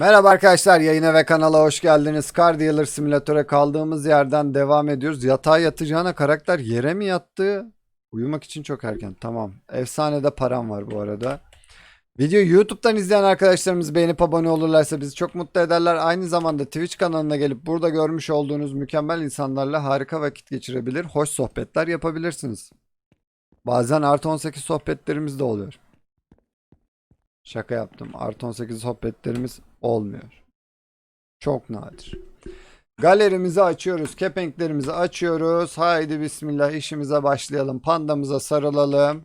Merhaba arkadaşlar yayına ve kanala hoş geldiniz. Car Dealer Simülatör'e kaldığımız yerden devam ediyoruz. Yatağa yatacağına karakter yere mi yattı? Uyumak için çok erken. Tamam. Efsanede param var bu arada. Videoyu YouTube'dan izleyen arkadaşlarımız beğenip abone olurlarsa bizi çok mutlu ederler. Aynı zamanda Twitch kanalına gelip burada görmüş olduğunuz mükemmel insanlarla harika vakit geçirebilir, hoş sohbetler yapabilirsiniz. Bazen artı 18 sohbetlerimiz de oluyor. Şaka yaptım. Artı 18 sohbetlerimiz olmuyor. Çok nadir. Galerimizi açıyoruz. Kepenklerimizi açıyoruz. Haydi bismillah işimize başlayalım. Pandamıza sarılalım.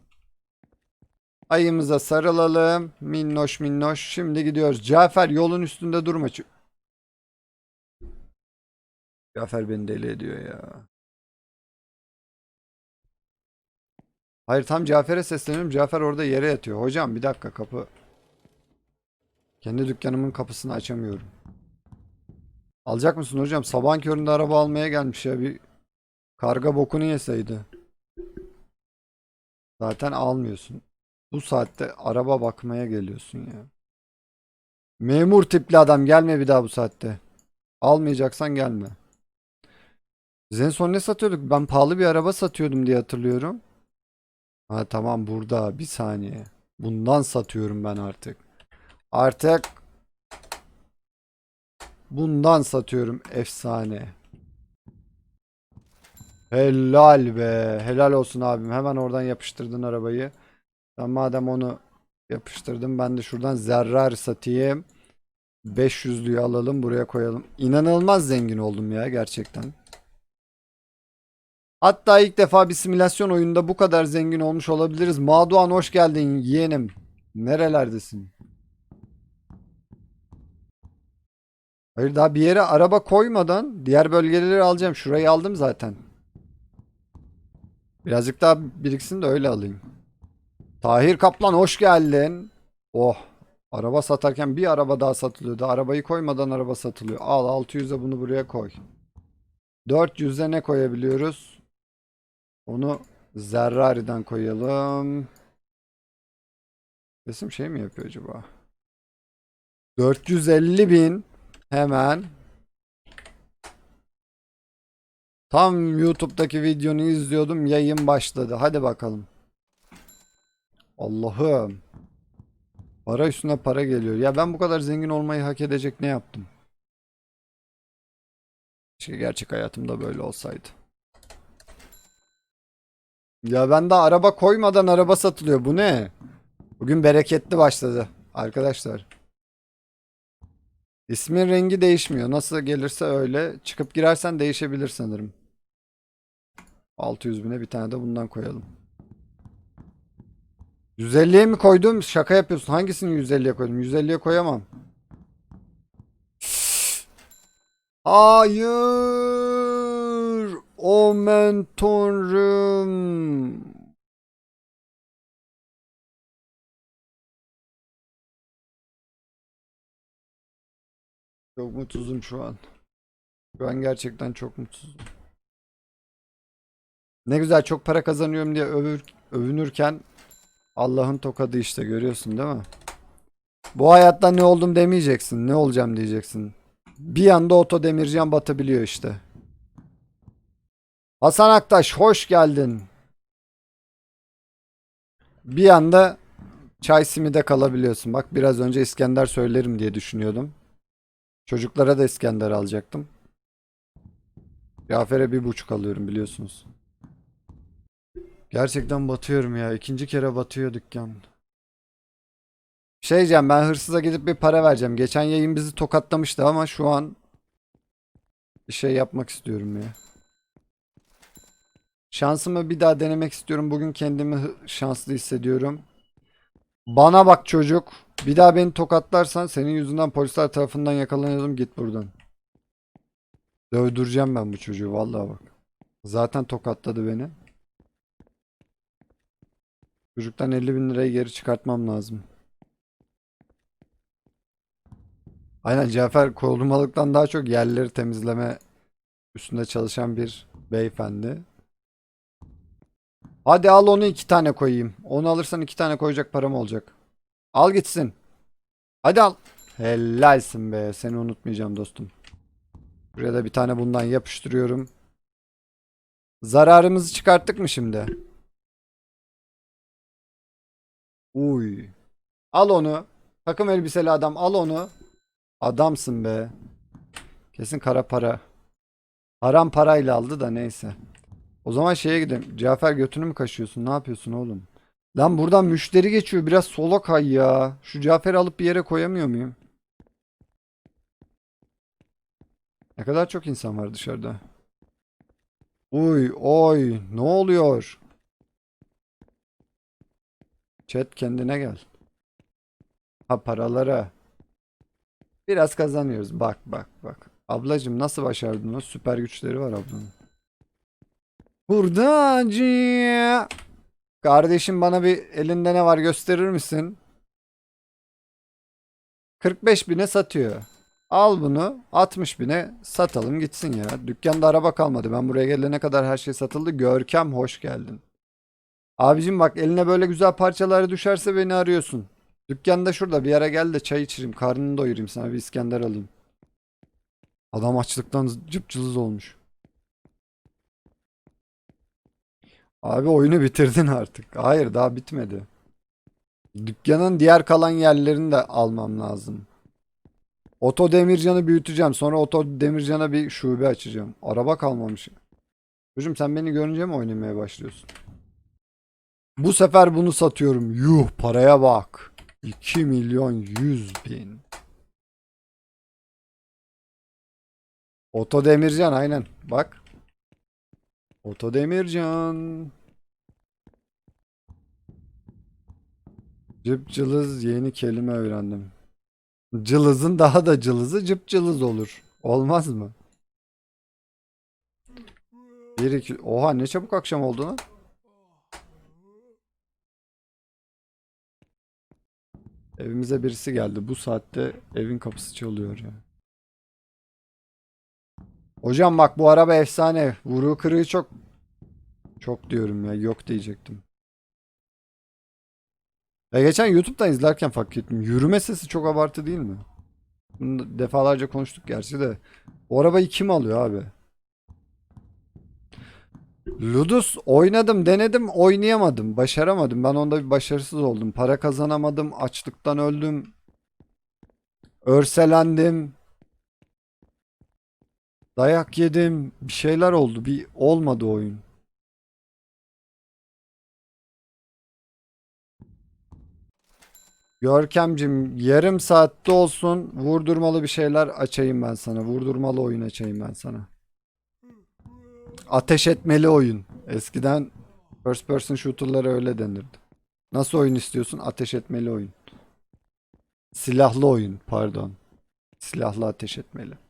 Ayımıza sarılalım. Minnoş minnoş. Şimdi gidiyoruz. Cafer yolun üstünde durma. Cafer beni deli ediyor ya. Hayır tam Cafer'e sesleniyorum. Cafer orada yere yatıyor. Hocam bir dakika kapı. Kendi dükkanımın kapısını açamıyorum. Alacak mısın hocam? Sabahın köründe araba almaya gelmiş ya. Bir karga bokunu yeseydi. Zaten almıyorsun. Bu saatte araba bakmaya geliyorsun ya. Memur tipli adam gelme bir daha bu saatte. Almayacaksan gelme. Biz en son ne satıyorduk? Ben pahalı bir araba satıyordum diye hatırlıyorum. Ha tamam burada. Bir saniye. Bundan satıyorum ben artık. Artık bundan satıyorum efsane. Helal be. Helal olsun abim. Hemen oradan yapıştırdın arabayı. Sen madem onu yapıştırdım ben de şuradan zerrar satayım. 500'lüyü alalım buraya koyalım. İnanılmaz zengin oldum ya gerçekten. Hatta ilk defa bir simülasyon oyunda bu kadar zengin olmuş olabiliriz. Maduan hoş geldin yeğenim. Nerelerdesin? Hayır daha bir yere araba koymadan diğer bölgeleri alacağım. Şurayı aldım zaten. Birazcık daha biriksin de öyle alayım. Tahir Kaplan hoş geldin. Oh. Araba satarken bir araba daha satılıyordu. Arabayı koymadan araba satılıyor. Al 600'e bunu buraya koy. 400'e ne koyabiliyoruz? Onu Zerrari'den koyalım. Resim şey mi yapıyor acaba? 450 bin hemen. Tam YouTube'daki videonu izliyordum yayın başladı. Hadi bakalım. Allah'ım. Para üstüne para geliyor. Ya ben bu kadar zengin olmayı hak edecek ne yaptım? Keşke gerçek hayatımda böyle olsaydı. Ya ben de araba koymadan araba satılıyor. Bu ne? Bugün bereketli başladı. Arkadaşlar İsmin rengi değişmiyor. Nasıl gelirse öyle. Çıkıp girersen değişebilir sanırım. 600 bine bir tane de bundan koyalım. 150'ye mi koydum? Şaka yapıyorsun. Hangisini 150'ye koydum? 150'ye koyamam. Hayır. Omen tanrım. Çok mutsuzum şu an. Şu an gerçekten çok mutsuzum. Ne güzel çok para kazanıyorum diye övür, övünürken Allah'ın tokadı işte görüyorsun değil mi? Bu hayatta ne oldum demeyeceksin. Ne olacağım diyeceksin. Bir anda oto demircan batabiliyor işte. Hasan Aktaş hoş geldin. Bir anda çay simide kalabiliyorsun. Bak biraz önce İskender söylerim diye düşünüyordum. Çocuklara da İskender alacaktım. Cafer'e bir buçuk alıyorum biliyorsunuz. Gerçekten batıyorum ya. İkinci kere batıyor dükkan. Şey diyeceğim ben hırsıza gidip bir para vereceğim. Geçen yayın bizi tokatlamıştı ama şu an bir şey yapmak istiyorum ya. Şansımı bir daha denemek istiyorum. Bugün kendimi şanslı hissediyorum. Bana bak çocuk. Bir daha beni tokatlarsan senin yüzünden polisler tarafından yakalanıyordum. Git buradan. Dövdüreceğim ben bu çocuğu vallahi bak. Zaten tokatladı beni. Çocuktan 50 bin lirayı geri çıkartmam lazım. Aynen Cafer korumalıktan daha çok yerleri temizleme üstünde çalışan bir beyefendi. Hadi al onu iki tane koyayım. Onu alırsan iki tane koyacak param olacak. Al gitsin. Hadi al. Helalsin be. Seni unutmayacağım dostum. Buraya da bir tane bundan yapıştırıyorum. Zararımızı çıkarttık mı şimdi? Uy. Al onu. Takım elbiseli adam al onu. Adamsın be. Kesin kara para. Haram parayla aldı da neyse. O zaman şeye gidelim. Cafer götünü mü kaşıyorsun? Ne yapıyorsun oğlum? Lan buradan müşteri geçiyor. Biraz sola kay ya. Şu Cafer'i alıp bir yere koyamıyor muyum? Ne kadar çok insan var dışarıda. Uy oy ne oluyor? Chat kendine gel. Ha paralara. Biraz kazanıyoruz. Bak bak bak. Ablacım nasıl başardın o? Süper güçleri var ablanın. Hurdacı. Kardeşim bana bir elinde ne var gösterir misin? 45 bine satıyor. Al bunu 60 bine satalım gitsin ya. Dükkanda araba kalmadı. Ben buraya gelene kadar her şey satıldı. Görkem hoş geldin. Abicim bak eline böyle güzel parçaları düşerse beni arıyorsun. Dükkanda şurada bir yere gel de çay içireyim. Karnını doyurayım sana bir İskender alayım. Adam açlıktan cıpcılız olmuş. Abi oyunu bitirdin artık. Hayır daha bitmedi. Dükkanın diğer kalan yerlerini de almam lazım. Oto Demircan'ı büyüteceğim. Sonra Oto Demircan'a bir şube açacağım. Araba kalmamış. Çocuğum sen beni görünce mi oynamaya başlıyorsun? Bu sefer bunu satıyorum. Yuh paraya bak. 2 milyon 100 bin. Oto Demircan aynen. Bak. Oto Demircan. Cıp cılız yeni kelime öğrendim. Cılızın daha da cılızı cıp cılız olur. Olmaz mı? Bir iki... Oha ne çabuk akşam oldu lan. Evimize birisi geldi. Bu saatte evin kapısı çalıyor ya. Hocam bak bu araba efsane. Vuru kırığı çok. Çok diyorum ya. Yok diyecektim. Ya geçen YouTube'dan izlerken fark ettim. Yürüme sesi çok abartı değil mi? Bunu defalarca konuştuk gerçi de. O arabayı kim alıyor abi? Ludus oynadım, denedim, oynayamadım. Başaramadım. Ben onda bir başarısız oldum. Para kazanamadım, açlıktan öldüm. Örselendim. Dayak yedim. Bir şeyler oldu. Bir olmadı oyun. Görkemcim yarım saatte olsun vurdurmalı bir şeyler açayım ben sana. Vurdurmalı oyun açayım ben sana. Ateş etmeli oyun. Eskiden first person shooter'lara öyle denirdi. Nasıl oyun istiyorsun? Ateş etmeli oyun. Silahlı oyun, pardon. Silahlı ateş etmeli.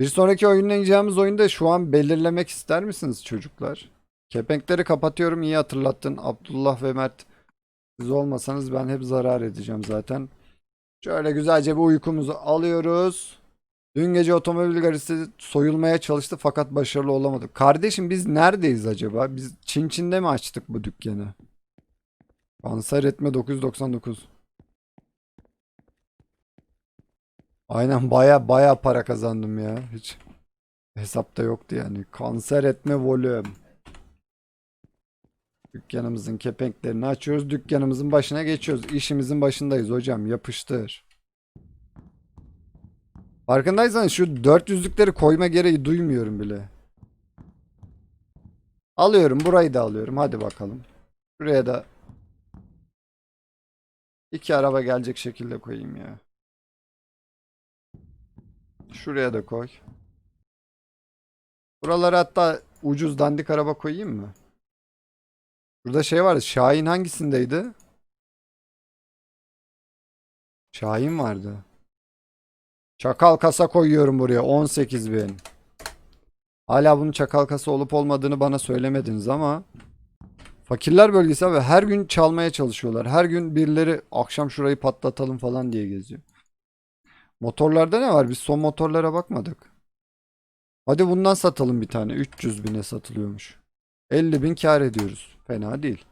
Bir sonraki oynayacağımız oyunda şu an belirlemek ister misiniz çocuklar? Kepenkleri kapatıyorum. iyi hatırlattın. Abdullah ve Mert siz olmasanız ben hep zarar edeceğim zaten. Şöyle güzelce bir uykumuzu alıyoruz. Dün gece otomobil garajı soyulmaya çalıştı fakat başarılı olamadı. Kardeşim biz neredeyiz acaba? Biz Çin Çin'de mi açtık bu dükkanı? Kanser etme 999. Aynen baya baya para kazandım ya. Hiç hesapta yoktu yani. Kanser etme volüm. Dükkanımızın kepenklerini açıyoruz. Dükkanımızın başına geçiyoruz. İşimizin başındayız hocam. Yapıştır. Farkındaysanız şu 400'lükleri koyma gereği duymuyorum bile. Alıyorum. Burayı da alıyorum. Hadi bakalım. Şuraya da iki araba gelecek şekilde koyayım ya. Şuraya da koy. Buralara hatta ucuz dandik araba koyayım mı? Burada şey vardı. Şahin hangisindeydi? Şahin vardı. Çakal kasa koyuyorum buraya. 18 bin. Hala bunun çakal kasa olup olmadığını bana söylemediniz ama fakirler bölgesi ve her gün çalmaya çalışıyorlar. Her gün birileri akşam şurayı patlatalım falan diye geziyor. Motorlarda ne var? Biz son motorlara bakmadık. Hadi bundan satalım bir tane. 300 bine satılıyormuş. 50 bin kar ediyoruz. Fena değil.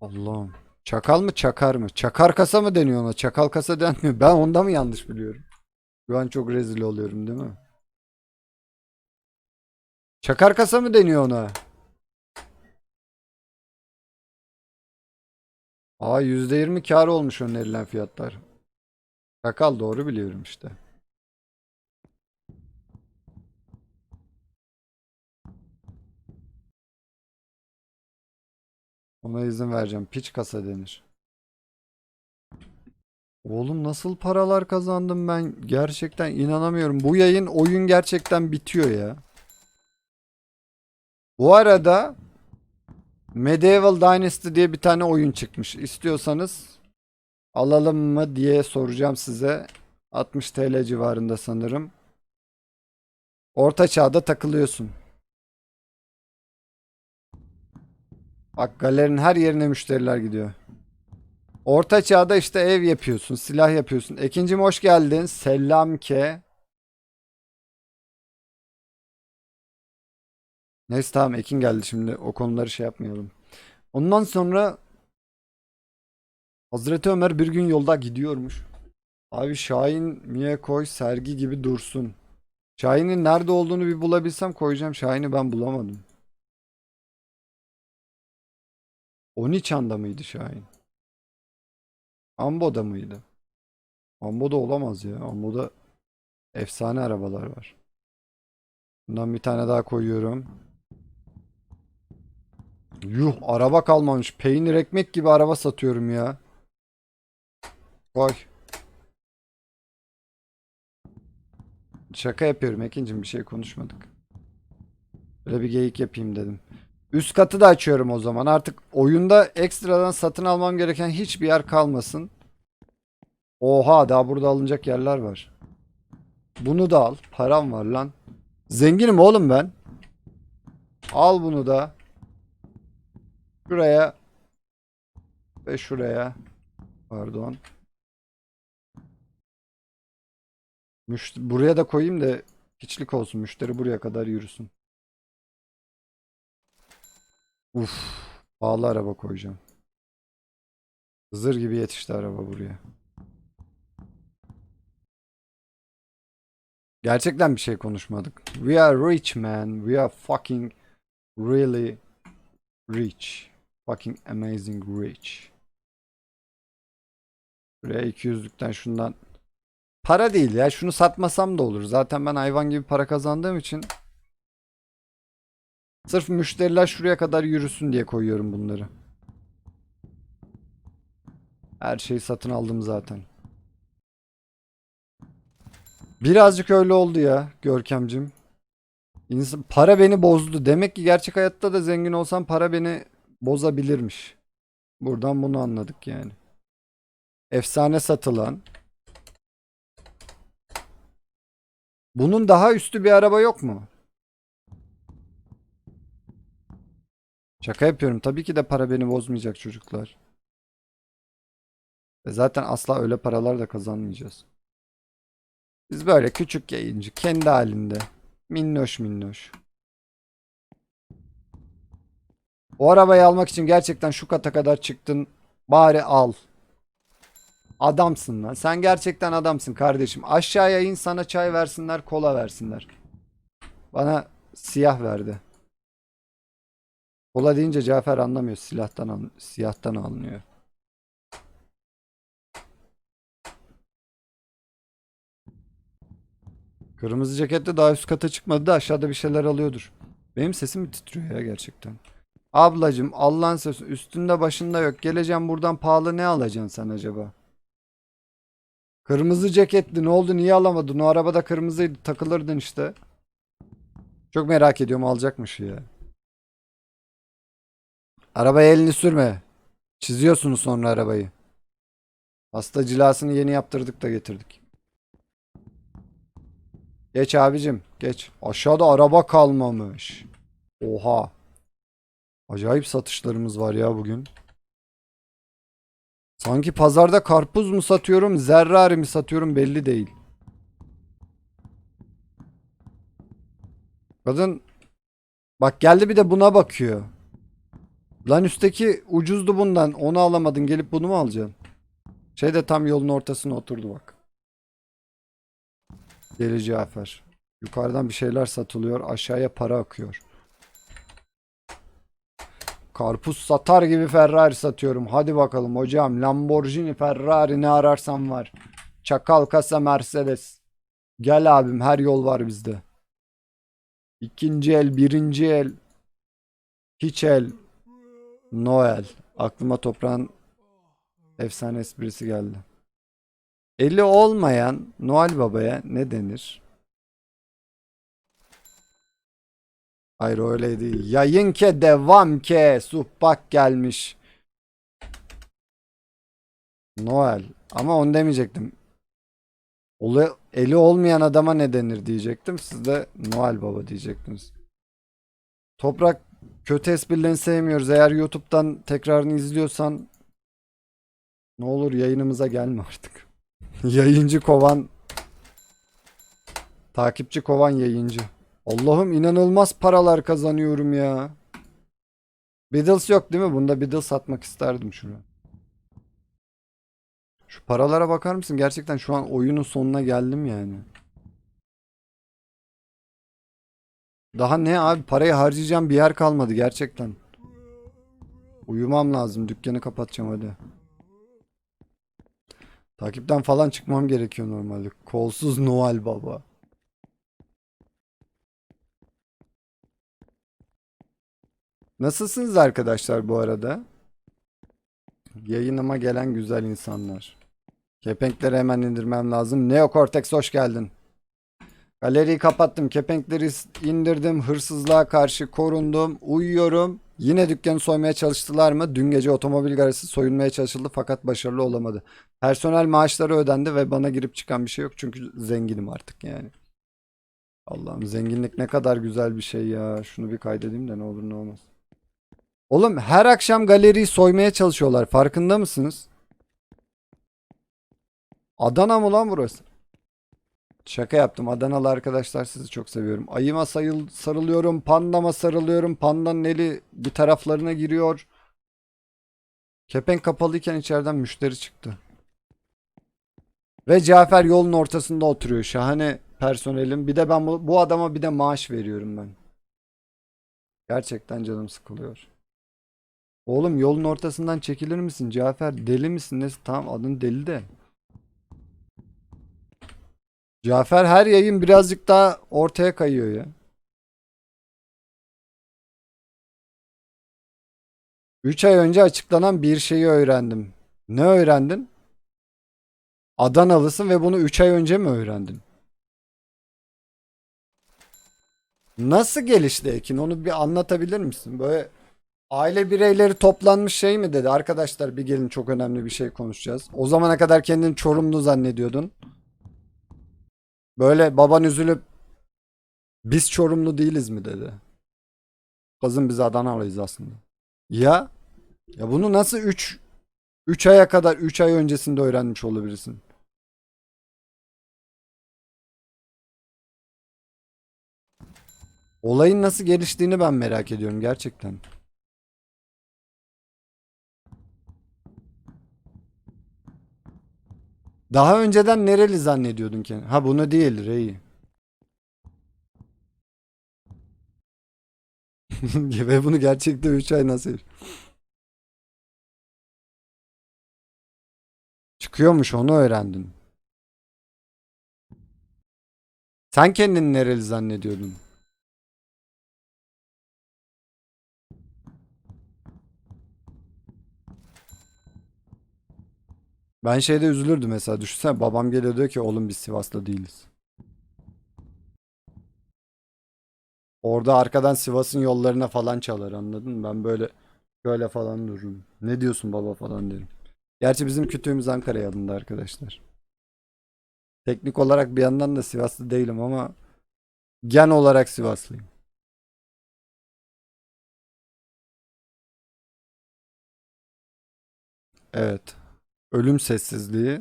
Allah'ım. Çakal mı çakar mı? Çakar kasa mı deniyor ona? Çakal kasa denmiyor. Ben onda mı yanlış biliyorum? Şu an çok rezil oluyorum değil mi? Çakar kasa mı deniyor ona? Aa %20 kar olmuş önerilen fiyatlar. Çakal doğru biliyorum işte. Ona izin vereceğim. Piç kasa denir. Oğlum nasıl paralar kazandım ben gerçekten inanamıyorum. Bu yayın oyun gerçekten bitiyor ya. Bu arada Medieval Dynasty diye bir tane oyun çıkmış. İstiyorsanız alalım mı diye soracağım size. 60 TL civarında sanırım. Orta çağda takılıyorsun. Bak galerinin her yerine müşteriler gidiyor. Orta çağda işte ev yapıyorsun, silah yapıyorsun. Ekincim hoş geldin. Selam ke. Neyse tamam Ekin geldi şimdi o konuları şey yapmayalım. Ondan sonra Hazreti Ömer bir gün yolda gidiyormuş. Abi Şahin Miye koy sergi gibi dursun. Şahin'in nerede olduğunu bir bulabilsem koyacağım. Şahin'i ben bulamadım. Oniçan'da mıydı Şahin? Ambo'da mıydı? Ambo'da olamaz ya. Ambo'da efsane arabalar var. Bundan bir tane daha koyuyorum. Yuh araba kalmamış. Peynir ekmek gibi araba satıyorum ya. Koy. Şaka yapıyorum Ekin'cim bir şey konuşmadık. Böyle bir geyik yapayım dedim. Üst katı da açıyorum o zaman. Artık oyunda ekstradan satın almam gereken hiçbir yer kalmasın. Oha daha burada alınacak yerler var. Bunu da al. Param var lan. Zenginim oğlum ben. Al bunu da. Şuraya. Ve şuraya. Pardon. Müşt buraya da koyayım da hiçlik olsun. Müşteri buraya kadar yürüsün. Uf. Pahalı araba koyacağım. Zır gibi yetişti araba buraya. Gerçekten bir şey konuşmadık. We are rich man. We are fucking really rich. Fucking amazing rich. Buraya 200'lükten şundan para değil ya. Şunu satmasam da olur. Zaten ben hayvan gibi para kazandığım için sırf müşteriler şuraya kadar yürüsün diye koyuyorum bunları. Her şeyi satın aldım zaten. Birazcık öyle oldu ya Görkemcim. İnsan, para beni bozdu. Demek ki gerçek hayatta da zengin olsam para beni bozabilirmiş. Buradan bunu anladık yani. Efsane satılan. Bunun daha üstü bir araba yok mu? Şaka yapıyorum. Tabii ki de para beni bozmayacak çocuklar. Ve zaten asla öyle paralar da kazanmayacağız. Biz böyle küçük yayıncı, kendi halinde. Minnoş minnoş. O arabayı almak için gerçekten şu kata kadar çıktın. Bari al. Adamsın lan. Sen gerçekten adamsın kardeşim. Aşağıya in sana çay versinler, kola versinler. Bana siyah verdi. Kola deyince Cafer anlamıyor. Silahtan al siyahtan alınıyor. Kırmızı cekette daha üst kata çıkmadı da aşağıda bir şeyler alıyordur. Benim sesim mi titriyor ya gerçekten? Ablacım Allah'ın sözü üstünde başında yok. Geleceğim buradan pahalı ne alacaksın sen acaba? Kırmızı ceketli ne oldu niye alamadın? O arabada kırmızıydı takılırdın işte. Çok merak ediyorum alacakmış ya. Arabaya elini sürme. Çiziyorsunuz sonra arabayı. Hasta cilasını yeni yaptırdık da getirdik. Geç abicim geç. Aşağıda araba kalmamış. Oha. Acayip satışlarımız var ya bugün. Sanki pazarda karpuz mu satıyorum, zerrari mi satıyorum belli değil. Kadın bak geldi bir de buna bakıyor. Lan üstteki ucuzdu bundan. Onu alamadın. Gelip bunu mu alacaksın? Şey de tam yolun ortasına oturdu bak. Deli Cafer. Yukarıdan bir şeyler satılıyor. Aşağıya para akıyor. Karpuz satar gibi Ferrari satıyorum. Hadi bakalım hocam. Lamborghini, Ferrari ne ararsan var. Çakal kasa Mercedes. Gel abim her yol var bizde. İkinci el, birinci el. Hiç el. Noel. Aklıma toprağın efsane esprisi geldi. Eli olmayan Noel Baba'ya ne denir? Hayır öyle değil. Yayın ke devam ke. Suhbak gelmiş. Noel. Ama onu demeyecektim. Olu- eli olmayan adama ne denir diyecektim. Siz de Noel Baba diyecektiniz. Toprak kötü esprilerini sevmiyoruz. Eğer YouTube'dan tekrarını izliyorsan ne olur yayınımıza gelme artık. Yayıncı kovan takipçi kovan yayıncı. Allah'ım inanılmaz paralar kazanıyorum ya. Beatles yok değil mi? Bunda Beatles satmak isterdim şunu. Şu paralara bakar mısın? Gerçekten şu an oyunun sonuna geldim yani. Daha ne abi? Parayı harcayacağım bir yer kalmadı gerçekten. Uyumam lazım. Dükkanı kapatacağım hadi. Takipten falan çıkmam gerekiyor normalde. Kolsuz Noel Baba. Nasılsınız arkadaşlar bu arada? Yayınıma gelen güzel insanlar. Kepenkleri hemen indirmem lazım. Neokortex hoş geldin. Galeriyi kapattım. Kepenkleri indirdim. Hırsızlığa karşı korundum. Uyuyorum. Yine dükkanı soymaya çalıştılar mı? Dün gece otomobil garajı soyulmaya çalışıldı fakat başarılı olamadı. Personel maaşları ödendi ve bana girip çıkan bir şey yok çünkü zenginim artık yani. Allah'ım zenginlik ne kadar güzel bir şey ya. Şunu bir kaydedeyim de ne olur ne olmaz. Oğlum her akşam galeriyi soymaya çalışıyorlar. Farkında mısınız? Adana mı lan burası? Şaka yaptım. Adanalı arkadaşlar sizi çok seviyorum. Ayıma sayıl sarılıyorum. Pandama sarılıyorum. Pandanın eli bir taraflarına giriyor. Kepenk kapalıyken içeriden müşteri çıktı. Ve Cafer yolun ortasında oturuyor. Şahane personelim. Bir de ben bu, bu adama bir de maaş veriyorum ben. Gerçekten canım sıkılıyor. Oğlum yolun ortasından çekilir misin Cafer? Deli misin? Ne? Tamam adın deli de. Cafer her yayın birazcık daha ortaya kayıyor ya. Üç ay önce açıklanan bir şeyi öğrendim. Ne öğrendin? Adanalısın ve bunu 3 ay önce mi öğrendin? Nasıl gelişti Ekin? Onu bir anlatabilir misin? Böyle aile bireyleri toplanmış şey mi dedi? Arkadaşlar bir gelin çok önemli bir şey konuşacağız. O zamana kadar kendini Çorumlu zannediyordun. Böyle baban üzülüp biz Çorumlu değiliz mi dedi. Kızım biz Adanalıyız aslında. Ya ya bunu nasıl 3 3 aya kadar 3 ay öncesinde öğrenmiş olabilirsin? Olayın nasıl geliştiğini ben merak ediyorum gerçekten. Daha önceden nereli zannediyordun ki? Ha bunu değil Rey. Ve bunu gerçekte 3 ay nasıl? Çıkıyormuş onu öğrendin. Sen kendini nereli zannediyordun? Ben şeyde üzülürdüm mesela düşünsene babam geliyor diyor ki oğlum biz Sivas'ta değiliz. Orada arkadan Sivas'ın yollarına falan çalar anladın mı? Ben böyle böyle falan dururum. Ne diyorsun baba falan derim. Gerçi bizim kütüğümüz Ankara'ya alındı arkadaşlar. Teknik olarak bir yandan da Sivaslı değilim ama gen olarak Sivaslıyım. Evet. Ölüm sessizliği.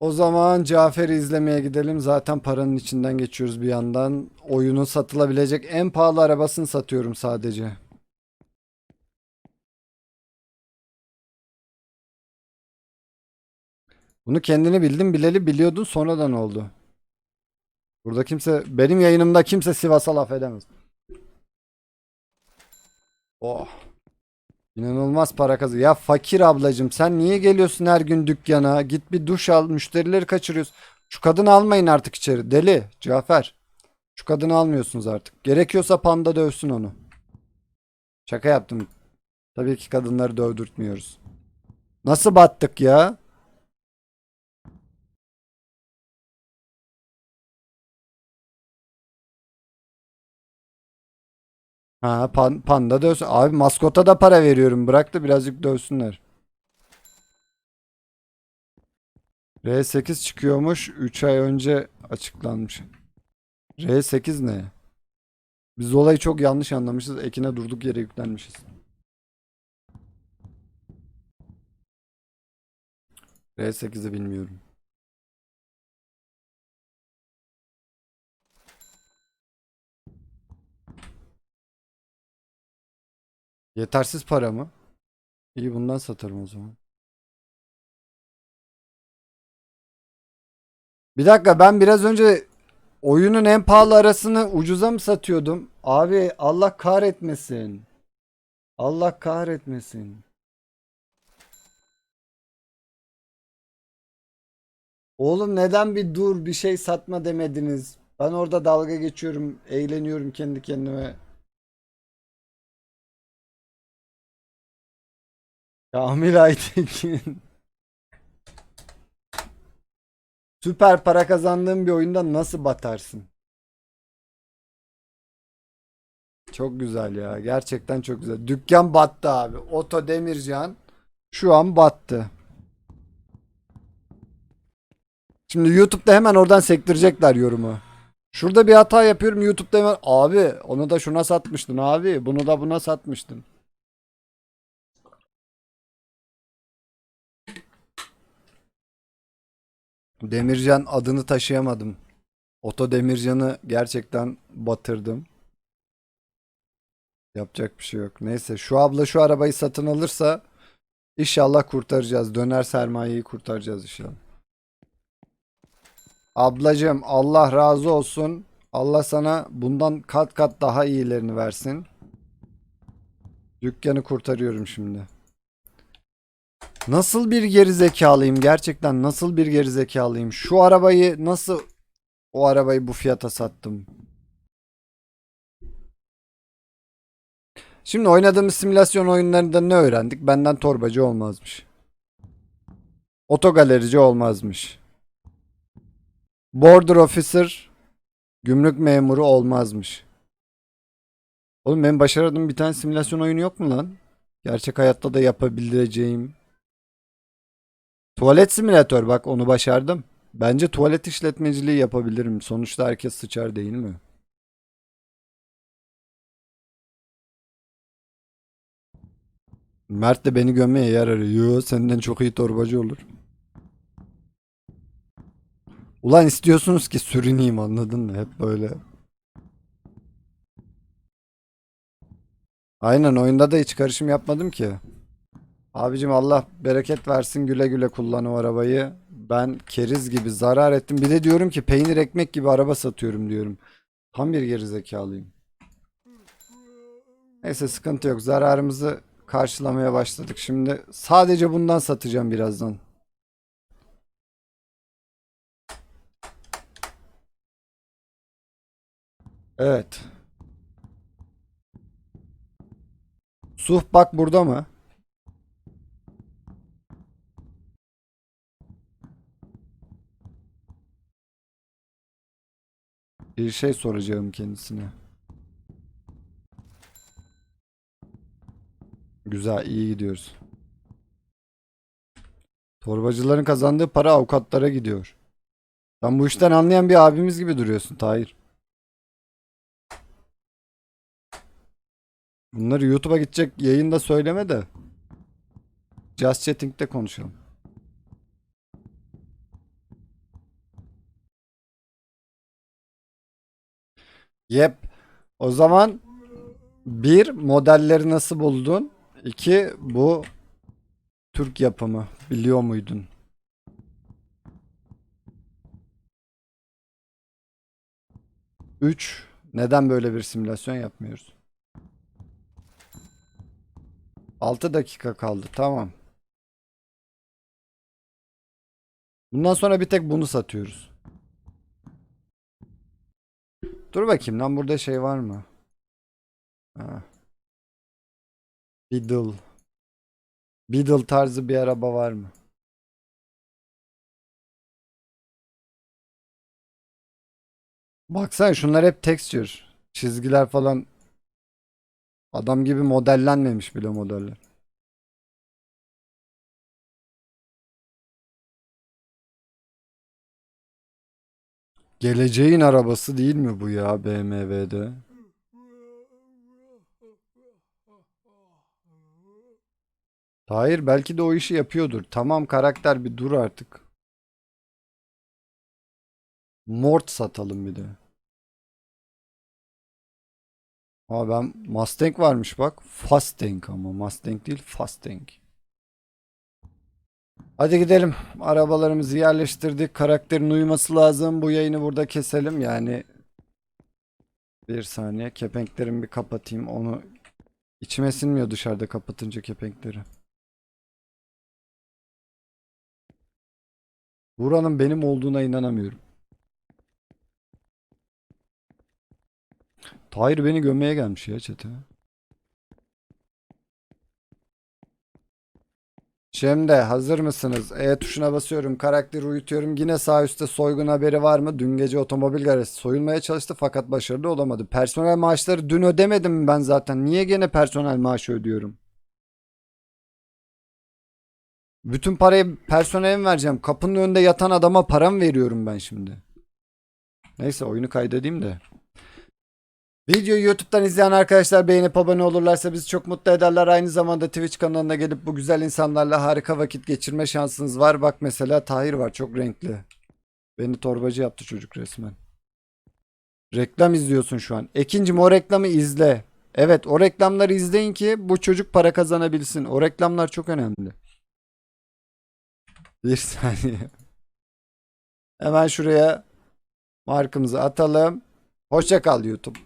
O zaman Cafer'i izlemeye gidelim. Zaten paranın içinden geçiyoruz bir yandan. Oyunun satılabilecek en pahalı arabasını satıyorum sadece. Bunu kendini bildim bileli biliyordun sonradan oldu. Burada kimse benim yayınımda kimse Sivas'a laf edemez. Oh. İnanılmaz para kazı. Ya fakir ablacım sen niye geliyorsun her gün dükkana? Git bir duş al müşterileri kaçırıyorsun. Şu kadını almayın artık içeri. Deli Cafer. Şu kadını almıyorsunuz artık. Gerekiyorsa panda dövsün onu. Şaka yaptım. Tabii ki kadınları dövdürtmüyoruz. Nasıl battık ya? Ha pan- panda dövsün. Abi maskota da para veriyorum. Bırak da birazcık dövsünler. R8 çıkıyormuş. 3 ay önce açıklanmış. R8 ne? Biz olayı çok yanlış anlamışız. Ekine durduk yere yüklenmişiz. R8'i bilmiyorum. Yetersiz para mı? İyi bundan satarım o zaman. Bir dakika ben biraz önce oyunun en pahalı arasını ucuza mı satıyordum? Abi Allah kahretmesin. Allah kahretmesin. Oğlum neden bir dur bir şey satma demediniz? Ben orada dalga geçiyorum, eğleniyorum kendi kendime. Kamil Aytekin. Süper para kazandığın bir oyunda nasıl batarsın? Çok güzel ya. Gerçekten çok güzel. Dükkan battı abi. Oto Demircan şu an battı. Şimdi YouTube'da hemen oradan sektirecekler yorumu. Şurada bir hata yapıyorum YouTube'da hemen abi onu da şuna satmıştın abi bunu da buna satmıştın. Demircan adını taşıyamadım. Oto Demircan'ı gerçekten batırdım. Yapacak bir şey yok. Neyse şu abla şu arabayı satın alırsa inşallah kurtaracağız. Döner sermayeyi kurtaracağız inşallah. Ablacığım Allah razı olsun. Allah sana bundan kat kat daha iyilerini versin. Dükkanı kurtarıyorum şimdi. Nasıl bir gerizekalıyım gerçekten nasıl bir gerizekalıyım. Şu arabayı nasıl o arabayı bu fiyata sattım. Şimdi oynadığımız simülasyon oyunlarında ne öğrendik? Benden torbacı olmazmış. Otogalerici olmazmış. Border officer gümrük memuru olmazmış. Oğlum benim başaradığım bir tane simülasyon oyunu yok mu lan? Gerçek hayatta da yapabileceğim. Tuvalet simülatör bak onu başardım. Bence tuvalet işletmeciliği yapabilirim. Sonuçta herkes sıçar değil mi? Mert de beni gömmeye yer arıyor. Yo, senden çok iyi torbacı olur. Ulan istiyorsunuz ki sürüneyim anladın mı? Hep böyle. Aynen oyunda da hiç karışım yapmadım ki. Abicim Allah bereket versin güle güle kullan o arabayı. Ben keriz gibi zarar ettim. Bir de diyorum ki peynir ekmek gibi araba satıyorum diyorum. Tam bir gerizekalıyım. Neyse sıkıntı yok. Zararımızı karşılamaya başladık. Şimdi sadece bundan satacağım birazdan. Evet. Suh bak burada mı? Bir şey soracağım kendisine. Güzel, iyi gidiyoruz. Torbacıların kazandığı para avukatlara gidiyor. Sen bu işten anlayan bir abimiz gibi duruyorsun Tahir. Bunları YouTube'a gidecek yayında söyleme de. Just Chatting'de konuşalım. Yep. O zaman bir modelleri nasıl buldun? İki bu Türk yapımı biliyor muydun? Üç neden böyle bir simülasyon yapmıyoruz? 6 dakika kaldı tamam. Bundan sonra bir tek bunu satıyoruz. Dur bakayım lan burada şey var mı? Ha. Beetle. Beetle tarzı bir araba var mı? Baksana şunlar hep texture. Çizgiler falan adam gibi modellenmemiş bile modeller. Geleceğin arabası değil mi bu ya BMW'de? Hayır belki de o işi yapıyordur. Tamam karakter bir dur artık. Mort satalım bir de. Aa ben Mustang varmış bak. Fastang ama Mustang değil Fastang. Hadi gidelim. Arabalarımızı yerleştirdik. Karakterin uyuması lazım. Bu yayını burada keselim. Yani bir saniye. Kepenklerimi bir kapatayım. Onu içime sinmiyor dışarıda kapatınca kepenkleri. Buranın benim olduğuna inanamıyorum. Tahir beni gömmeye gelmiş ya çete. Şimdi hazır mısınız? E tuşuna basıyorum. Karakteri uyutuyorum. Yine sağ üstte soygun haberi var mı? Dün gece otomobil garajı soyulmaya çalıştı fakat başarılı olamadı. Personel maaşları dün ödemedim ben zaten? Niye gene personel maaşı ödüyorum? Bütün parayı personele mi vereceğim? Kapının önünde yatan adama para mı veriyorum ben şimdi? Neyse oyunu kaydedeyim de. Videoyu YouTube'dan izleyen arkadaşlar beğenip abone olurlarsa bizi çok mutlu ederler. Aynı zamanda Twitch kanalına gelip bu güzel insanlarla harika vakit geçirme şansınız var. Bak mesela Tahir var çok renkli. Beni torbacı yaptı çocuk resmen. Reklam izliyorsun şu an. Ekincim o reklamı izle. Evet o reklamları izleyin ki bu çocuk para kazanabilsin. O reklamlar çok önemli. Bir saniye. Hemen şuraya markımızı atalım. Hoşça kal YouTube.